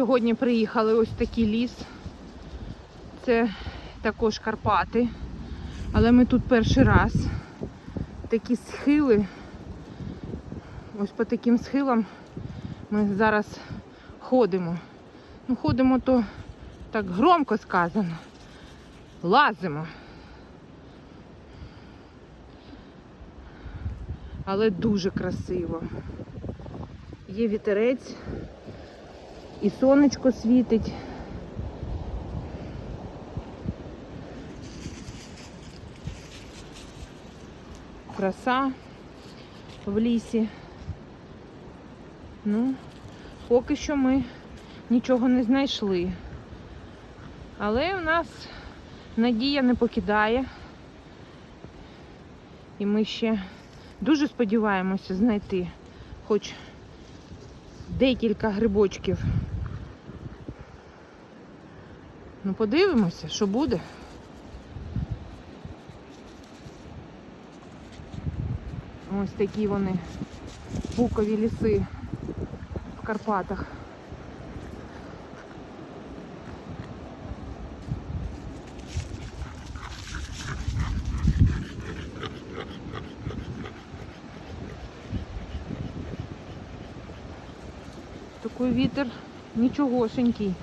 сьогодні приїхали ось такий ліс. Це також Карпати. Але ми тут перший раз. Такі схили. Ось по таким схилам ми зараз ходимо. Ну, ходимо то так громко сказано. Лазимо. Але дуже красиво. Є вітерець, і сонечко світить. Краса в лісі. Ну, поки що ми нічого не знайшли. Але у нас надія не покидає. І ми ще дуже сподіваємося знайти хоч декілька грибочків. Ну, подивимося, що буде. Ось такі вони букові ліси в Карпатах. Такий вітер нічогошенький.